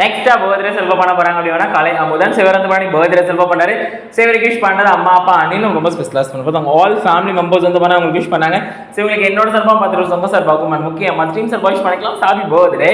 நெக்ஸ்டா birthday செல்வ பண்ண போறாங்க அப்படின்னா கலை அமுதன் சிவரந்தபாணி பர்த்டே செல்வ பண்ணாரு சிவருக்கு விஷ் பண்ணது அம்மா அப்பா அண்ணினும் ரொம்ப ஸ்பெஷலாக பண்ண அவங்க ஆல் ஃபேமிலி மெம்பர்ஸ் வந்து பண்ண அவங்களுக்கு விஷ் பண்ணாங்க. சிவங்களுக்கு என்னோட சார்பாக பத்து ரூபா சொங்க சார்பாகும் முக்கியமாக ஸ்ட்ரீம் சார்பாக விஷ் பண்ணிக்கலாம். சாபி பர்த்டே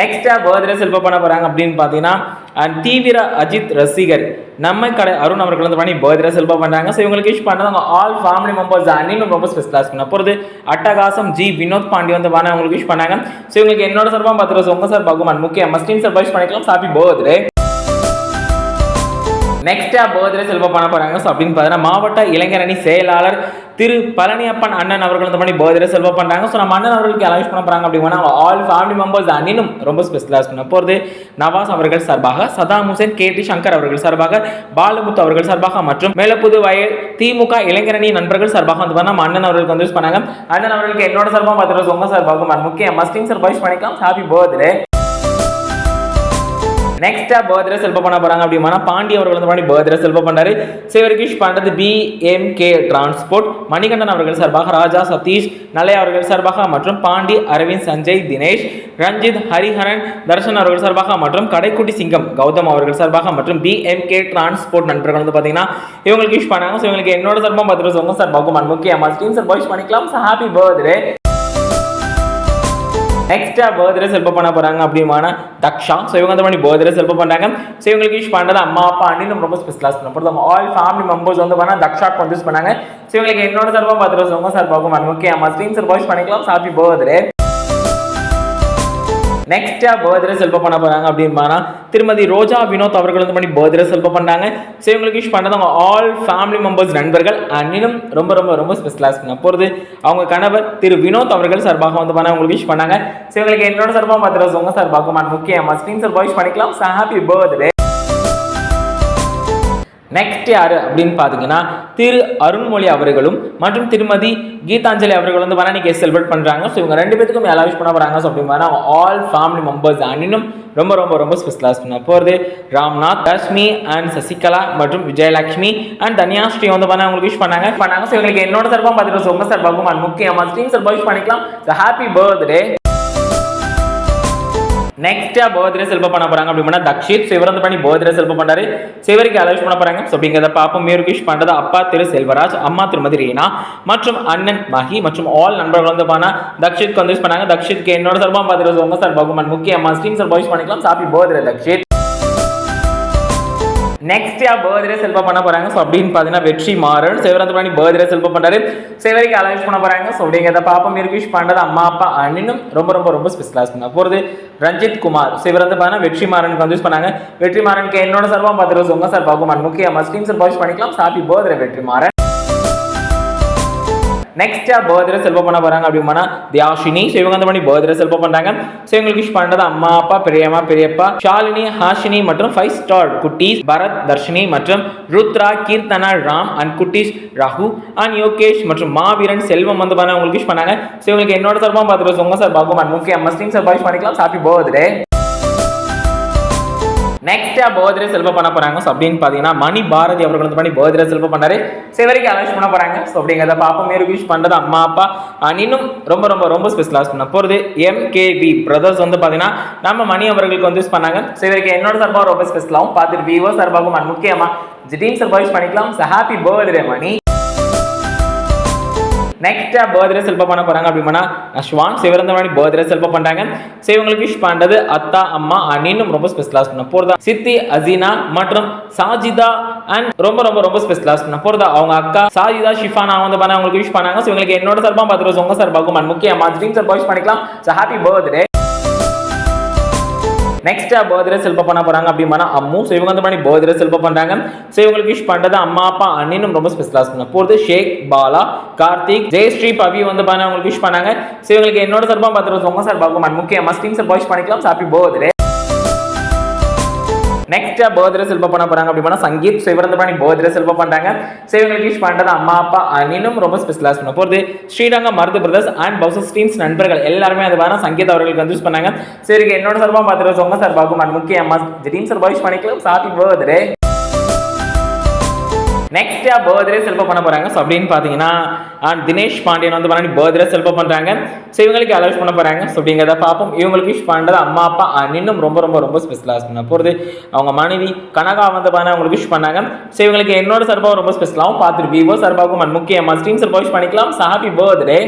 நெக்ஸ்டா பர்த்டே செல்வ பண்ண போகிறாங்க அப்படின்னு பார்த்தீங்கன்னா அண்ட் தீவிர அஜித் ரசிகர். நம்ம கடை அருண் அவர்கள் வந்து பண்ணி பர்த்டே செல்வ பண்ணுறாங்க ஸோ இவங்களுக்கு விஷ் பண்ணது அவங்க ஆல் ஃபேமிலி மெம்பர்ஸ் அன்னினும் ரொம்ப ஸ்பெஷலாக பண்ண போகிறது அட்டகாசம் ஜி வினோத் பாண்டி வந்து பண்ண அவங்களுக்கு விஷ் பண்ணாங்க. ஸோ இவங்களுக்கு என்னோட சார்பாக பார்த்துருவோம் உங்கள் சார் பகுமான் முக்கிய மஸ்டின் சார் விஷ் பண்ணிக்கலாம். ஹாப்பி பர்த்டே நெக்ஸ்டா போதில் செல்வ பண்ண போறாங்க. ஸோ அப்படின்னு பார்த்தீங்கன்னா மாவட்ட இளைஞர் செயலாளர் திரு பழனியப்பன் அண்ணன் அவர்கள் இந்த மாதிரி பர்த்டே செல்வ பண்ணுறாங்க ஸோ நம்ம அண்ணன் அவர்களுக்கு அலவுஸ் பண்ண போறாங்க அப்படின்னா ஆல் ஃபேமிலி மெம்பர்ஸ் அண்ணனும் ரொம்ப ஸ்பெஷலாக பண்ண போகிறது நவாஸ் அவர்கள் சார்பாக Saddam Hussein K D Shankar அவர்கள் சார்பாக பாலமுத்து அவர்கள் சார்பாக மற்றும் மேலப்புது வயல் திமுக இளைஞரணி நண்பர்கள் சார்பாக வந்து பண்ண நம்ம அண்ணன் அவர்களுக்கு வந்து யூஸ் பண்ணாங்க. அண்ணன் அவர்களுக்கு என்னோட சார்பாக பார்த்துட்டு உங்க சார்பாக முக்கிய மஸ்டிங் சார் பாய்ஸ் பண்ணிக்கலாம் ஹாப்பி பர்த்டே நெக்ஸ்டா பர்த்டே செல்ப பண்ண போறாங்க அப்படின்னா பாண்டி அவர்கள் வந்து பாண்டி பர்த்டே செல்ப பண்ணாரு சிவரிகிஷ் பண்றது P M K transport Manikandan அவர்கள் சார்பாக ராஜா சதீஷ் நலை அவர்கள் சார்பாக மற்றும் பாண்டி அரவிந்த் சஞ்சய் தினேஷ் ரஞ்சித் ஹரிஹரன் தர்ஷன் அவர்கள் சார்பாக மற்றும் கடைக்குட்டி சிங்கம் கௌதம் அவர்கள் சார்பாக மற்றும் பி எம் கே டிரான்ஸ்போர்ட் நண்பர்கள் வந்து பாத்தீங்கன்னா இவங்களுக்கு விஷ் பண்ணாங்க. ஸோ இவங்களுக்கு என்னோட சார்பாக பர்த்டே உங்க சார் பகுமான் முக்கியமாக ஸ்டீம் சார் பாய்ஸ் பண்ணிக்கலாம். ஹாப்பி பர்த்டே எக்ஸ்ட்ரா பர்த்டே செல்ப பண்ண போறாங்க அப்படிமான தக்ஷா. ஸோ இவங்க வந்து பண்ணி பர்த்டே செல்ப பண்ணுறாங்க ஸோ இவங்களுக்கு யூஸ் பண்ணுறது அம்மா அப்பா அண்ணனும் ரொம்ப ஸ்பெஷலாக பண்ண ஆல் ஃபேமிலி மெம்பர்ஸ் வந்து பண்ணால் தக்ஷாக்கு வந்து யூஸ் பண்ணாங்க. ஸோ இவங்களுக்கு என்னோட சார்பாக பர்த்டே உங்க சார் பார்க்கும் ஓகே அம்மா. ஸ்ட்ரீம் சார் வாய்ஸ் பண்ணிக்கலாம். ஹாப்பி பர்த்டே நெக்ஸ்ட்டாக பர்த்டே செல்ப பண்ண போகிறாங்க அப்படின்னா திருமதி ரோஜா வினோத் அவர்கள் வந்து பண்ணி பர்த்டே செல்ப பண்ணாங்க. ஸோ இவங்களுக்கு விஷ் பண்ணது அவங்க ஆல் ஃபேமிலி மெம்பர்ஸ் நண்பர்கள் அன்னினும் ரொம்ப ரொம்ப ரொம்ப ஸ்பெஷலாக பண்ண போகிறது அவங்க கணவர் திரு வினோத் அவர்கள் சார்பாக வந்து பண்ண அவங்களுக்கு விஷ் பண்ணாங்க. ஸோ இவங்களுக்கு என்னோட சார்பாக பர்த்டே உங்க சார்பாக முக்கியமாக ஸ்க்ரீன் சார் வாய்ஸ் பண்ணிக்கலாம். ஹாப்பி பர்த்டே நெக்ஸ்ட் யார் அப்படின்னு பார்த்தீங்கன்னா திரு அருண்மொழி அவர்களும் மற்றும் திருமதி கீதாஞ்சலி அவர்கள் வந்து வனனிக்கு செலிப்ரேட் பண்ணுறாங்க ஸோ இவங்க ரெண்டு பேத்துக்கும் எல்லா விஷ் பண்ண போகிறாங்க ஸோ அப்படின்னா அவங்க ஆல் ஃபேமிலி மெம்பர்ஸ் இன்னும் ரொம்ப ரொம்ப ரொம்ப ஸ்பெஷலாக பண்ண போகிறது ராம்நாத் லக்ஷ்மி அண்ட் சசிகலா மற்றும் விஜயலட்சுமி அண்ட் தன்யாஸ்ரீ வந்து பண்ண அவங்களுக்கு விஷ் பண்ணாங்க. பண்ணாங்க. ஸோ இவங்களுக்கு என்னோட சார்பாக பார்த்துட்டு உங்க சார்பாகவும் அண்ட் முக்கியமாக ஸ்ட்ரீம் சார்பாக விஷ் பண்ணிக்கலாம். ஸோ ஹாப்பி பர்த்டே நெக்ஸ்டா பர்த்டே செல்ப பண்ண போறாங்க அப்படின்னா தக்ஷித் ஸோ இவர் வந்து பண்ணி பர்த்டே செல்ப பண்ணாரு ஸோ இவருக்கு அலோஸ் பண்ண போறாங்க? ஸோ அப்படிங்கிறத பாப்போம் மியூர்கிஷ் பண்றது அப்பா திரு செல்வராஜ் அம்மா திருமதி ரீனா மற்றும் அண்ணன் மகி மற்றும் ஆல் நண்பர்கள் வந்து பண்ணா தக்ஷித் வந்து யூஸ் பண்ணாங்க. தக்ஷித்க்கு என்னோட சார்பாக பார்த்துட்டு உங்க சார் பகுமன் முக்கிய ஸ்ட்ரீம் சார் பாய்ஸ் பண்ணிக்கலாம். Happy birthday Dakshith. நெக்ஸ்ட் யா பர்த்டே செல்ப பண்ண போறாங்க. ஸோ அப்படின்னு பார்த்தீங்கன்னா வெற்றி மாறன் சிவரந்த பண்ணி பர்த்டே செல்ப பண்றாரு. சிவரிக்கு அலௌஸ் பண்ண போறாங்க. ஸோ அப்படிங்கிறத பாப்பா மிருகவிஷ் பண்ணுறது அம்மா அப்பா அண்ணனும் ரொம்ப ரொம்ப ரொம்ப ஸ்பெஷலாக பண்ண போகிறது ரஞ்சித் குமார் சிவரந்து பார்த்தீங்கன்னா வெற்றி மாறனுக்கு வந்து யூஸ் பண்ணாங்க. வெற்றி மாறனுக்கு என்னோட சர்வம் பார்த்துட்டு உங்க சார் பாகுமான் முக்கியமாக ஸ்டீம் சார் பாய்ஸ் பண்ணிக்கலாம். சாப்பி பர்த்டே வெற்றி மாறன். நெக்ஸ்டா பர்த்டே செல்வம் பண்ண போறாங்க அப்படின்னா தியாஷினி. ஸோ இவங்க வந்து பண்ணி பர்த்டே செல்வம் பண்றாங்க. ஸோ இவங்களுக்கு விஷ் பண்றது அம்மா அப்பா பெரியம்மா பெரியப்பா ஷாலினி ஹாஷினி மற்றும் ஃபைவ் ஸ்டார் குட்டீஸ் பரத் தர்ஷினி மற்றும் ருத்ரா கீர்த்தனா ராம் அண்ட் குட்டீஸ் ராகு அண்ட் யோகேஷ் மற்றும் மாவீரன் செல்வம் வந்து பண்ண உங்களுக்கு விஷ் பண்ணாங்க. ஸோ இவங்களுக்கு என்னோட சார்பாக பார்த்துட்டு உங்க சார் பாகும் அண்ட் முக்கிய மஸ்லிம் சார் வாய்ஸ் பண்ணிக்கலாம் ஹாப்பி பர்த்டே நெக்ஸ்ட்டாக பர்த்டே செல்வ பண்ண போகிறாங்க ஸோ அப்படின்னு பார்த்தீங்கன்னா மணி பாரதி அவர்கள் வந்து பண்ணி பர்த்டே செல்வ பண்ணாரு. சிவரிக்கு அலௌஸ் பண்ண போகிறாங்க ஸோ அப்படிங்கிறத பாப்பா மேரு விஷ் பண்ணுறது அம்மா அப்பா. இன்னும் ரொம்ப ரொம்ப ரொம்ப ஸ்பெஷலாக பண்ண போகிறது எம்கேபி பிரதர்ஸ் வந்து பார்த்தீங்கன்னா நம்ம மணி அவர்களுக்கு வந்து யூஸ் பண்ணாங்க. சிவரிக்கு என்னோட சார்பாக ரொம்ப ஸ்பெஷலாகவும் பார்த்துட்டு விவோ சார்பாகவும் முக்கியமாக முக்கியமா ஜிடீன் சார் யூஸ் பண்ணிக்கலாம். So happy birthday Mani. நெக்ஸ்ட்டாக பர்த்டே செல்ப பண்ண போகிறாங்க அப்படின்னா அஸ்வான் சிவரந்தவாணி பர்த்டே செல்ப பண்ணுறாங்க ஸோ இவங்களுக்கு விஷ் பண்ணுறது அத்தா அம்மா அண்ணின்னு ரொம்ப ஸ்பெஷலாக பண்ண போகிறதா சித்தி அசீனா மற்றும் சாஜிதா அண்ட் ரொம்ப ரொம்ப ரொம்ப ஸ்பெஷலாக பண்ண போகிறதா அவங்க அக்கா சாஜிதா நான் வந்து பண்ண அவங்களுக்கு விஷ் பண்ணாங்க. ஸோ இவங்களுக்கு என்னோட சார்பாக பார்த்துருவோம் உங்க சார்பாகும் அண்ட் முக்கியமா ட்ரீம் சார் விஷ் பண்ணிக்கலாம். So happy birthday next birthday செல்ப பண்ண போறாங்க அப்படின்னா அம்மும் ஸோ இவங்க வந்து பண்ணி பர்த்டே செல்ப பண்றாங்க. ஸோ இவங்களுக்கு விஷ் பண்றது அம்மா அப்பா அண்ணினும் ரொம்ப ஸ்பெஷலாக பண்ண போகிறது ஷேக் பாலா கார்த்திக் ஜெயஸ்ரீ பவி வந்து பண்ண அவங்களுக்கு விஷ் பண்ணாங்க. ஸோ இவங்களுக்கு என்னோட சார்பாக பார்த்துட்டு உங்க சார் பார்க்கும் முக்கிய மஸ்டிங் சார் விஷ் பண்ணிக்கலாம். ஹாப்பி பர்த்டே நெக்ஸ்ட்டாக பர்த்டே செல்ப பண்ண போகிறாங்க அப்படின்னா சங்கீத் ஸோ இவர் வந்து பண்ணி பர்த்டே செல்ப பண்ணுறாங்க ஸோ இவங்களுக்கு விஷ் அம்மா அப்பா அனினும் ரொம்ப ஸ்பெஷலாக பண்ண போகிறது ஸ்ரீரங்கம் மருது பிரதர்ஸ் அண்ட் பவுசஸ் டீம்ஸ் நண்பர்கள் எல்லாருமே அது வேணா சங்கீத் அவர்களுக்கு வந்து யூஸ் பண்ணாங்க. சரி என்னோட சார்பாக பார்த்துட்டு உங்க சார்பாகும் அண்ட் முக்கிய அம்மா டீம் சார்பாக விஷ் பண்ணிக்கலாம் சாப்பி பர்த்டே நெக்ஸ்ட்டாக பர்த்டே செல்ப பண்ண போகிறாங்க ஸோ அப்படின்னு பார்த்தீங்கன்னா தினேஷ் பாண்டியன் வந்து பண்ணி பர்த்டே செல்ப பண்ணுறாங்க ஸோ இவங்களுக்கு அலோஸ் பண்ண போகிறாங்க ஸோ அப்படிங்கிறத பார்ப்போம். இவங்களுக்கு விஷ் பண்ணுறது அம்மா அப்பா இன்னும் ரொம்ப ரொம்ப ரொம்ப ஸ்பெஷலாக பண்ண போகிறது அவங்க மனைவி கனகா வந்து பண்ண அவங்களுக்கு விஷ் பண்ணாங்க. ஸோ இவங்களுக்கு என்னோட சார்பாக ரொம்ப ஸ்பெஷலாகவும் பார்த்துட்டு விவோ சார்பாகவும் முக்கியமாக ஸ்ட்ரீம் சார்பாக விஷ் பண்ணிக்கலாம். ஹாப்பி பர்த்டே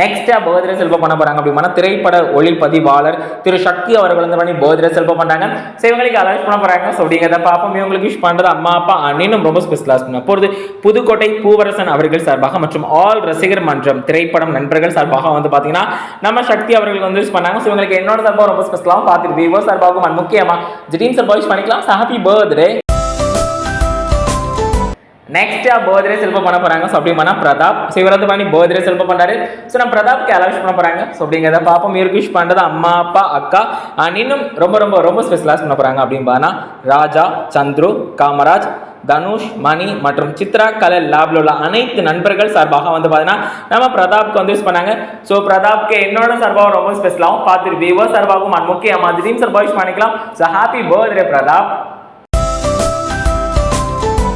நெக்ஸ்டா பகதிர செல்வம் பண்ண போறாங்க அப்படின்னா திரைப்பட ஒளிப்பதிவாளர் திரு சக்தி அவர்கள் வந்து பண்ணி பகதிர செல்வம் பண்றாங்க. ஸோ இவங்களுக்கு அலௌன்ஸ் பண்ண போறாங்க. ஸோ அப்படிங்கிறத பார்ப்போம். இவங்களுக்கு விஷ் பண்றது அம்மா அப்பா அண்ணனும் ரொம்ப ஸ்பெஷலாக பண்ண போகிறது புதுக்கோட்டை பூவரசன் அவர்கள் சார்பாக மற்றும் ஆல் ரசிகர் மன்றம் திரைப்படம் நண்பர்கள் சார்பாக வந்து பார்த்தீங்கன்னா நம்ம சக்தி அவர்கள் வந்து விஷ் பண்ணாங்க. ஸோ இவங்களுக்கு என்னோட சார்பாக ரொம்ப ஸ்பெஷலாகவும் பார்த்துட்டு விவோ சார்பாகவும் முக்கியமாக ஜிடீன் சார்பாக விஷ் பண்ணிக்கலாம் ஹாப்பி பர்த்டே நெக்ஸ்ட்டாக போதிரே செல்ப பண்ண போகிறாங்க ஸோ அப்படி பிரதாப். சிவராத்து பண்ணி போதிரே செல்ப பண்ணுறாரு ஸோ நம்ம பிரதாப்க்கு அலௌஸ் பண்ண போகிறாங்க ஸோ அப்படிங்கிறத பார்ப்போம். இவருக்கு விஷ் பண்ணுறது அம்மா அப்பா அக்கா. அண்ட் இன்னும் ரொம்ப ரொம்ப ரொம்ப ஸ்பெஷலாக பண்ண போகிறாங்க அப்படின்னு ராஜா சந்துரு காமராஜ் தனுஷ் மணி மற்றும் சித்ரா கலை லேபில் உள்ள அனைத்து நண்பர்கள் சார்பாக வந்து பார்த்தீங்கன்னா நம்ம பிரதாப்க்கு வந்து யூஸ் பண்ணாங்க. ஸோ பிரதாப்க்கு என்னோட சார்பாக ரொம்ப ஸ்பெஷலாகவும் பார்த்துட்டு விவோ சார்பாகவும் and முக்கியமாக திடீர்னு சார்பாக யூஸ் பண்ணிக்கலாம். So happy birthday Prathap.